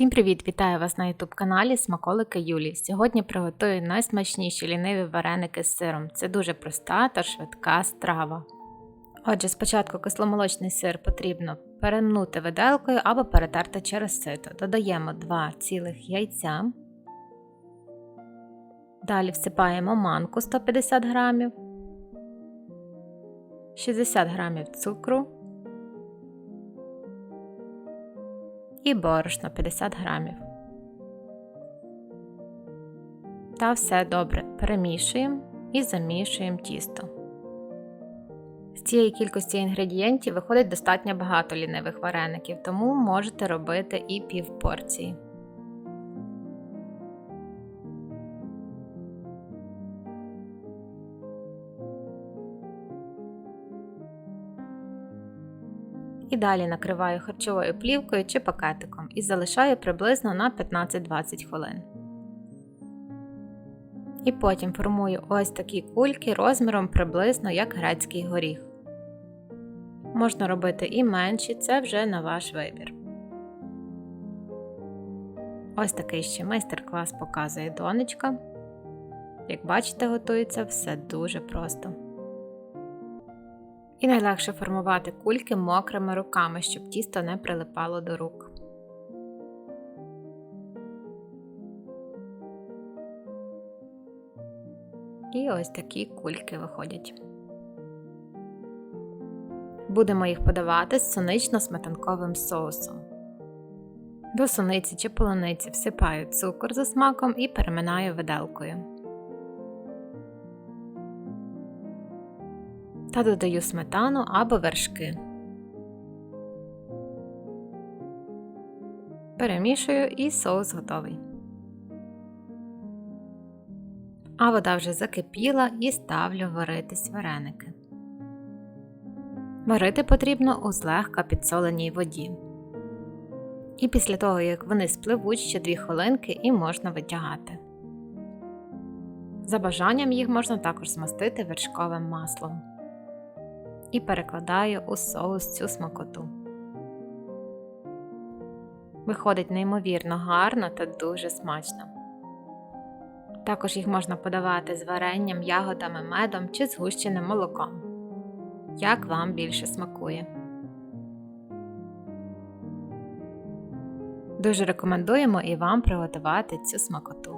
Всім привіт! Вітаю вас на youtube каналі Смаколики Юлі. Сьогодні приготую найсмачніші ліниві вареники з сиром. Це дуже проста та швидка страва. Отже, спочатку кисломолочний сир потрібно перемнути виделкою або перетерти через сито. Додаємо 2 цілих яйця. Далі всипаємо манку 150 грамів, 60 грамів цукру. І борошно 50 грамів. Та все добре перемішуємо і замішуємо тісто. З цієї кількості інгредієнтів виходить достатньо багато лінивих вареників, тому можете робити і пів порції. І далі накриваю харчовою плівкою чи пакетиком і залишаю приблизно на 15-20 хвилин. І потім формую ось такі кульки розміром приблизно як грецький горіх. Можна робити і менші, це вже на ваш вибір. Ось такий ще майстер-клас показує донечка. Як бачите, готується все дуже просто. І найлегше формувати кульки мокрими руками, щоб тісто не прилипало до рук. І ось такі кульки виходять. Будемо їх подавати з сонично-сметанковим соусом. До суниці чи полуниці всипаю цукор за смаком і переминаю виделкою. Та додаю сметану або вершки. Перемішую і соус готовий. А вода вже закипіла і ставлю варитись вареники. Варити потрібно у злегка підсоленій воді. І після того, як вони спливуть ще 2 хвилинки і можна витягати. За бажанням їх можна також змастити вершковим маслом і перекладаю у соус цю смакоту. Виходить неймовірно гарно та дуже смачно. Також їх можна подавати з варенням, ягодами, медом чи згущеним молоком. Як вам більше смакує. Дуже рекомендуємо і вам приготувати цю смакоту.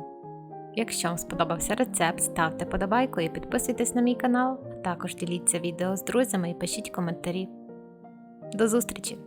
Якщо вам сподобався рецепт, ставте подобайку і підписуйтесь на мій канал, а також діліться відео з друзями і пишіть коментарі. До зустрічі!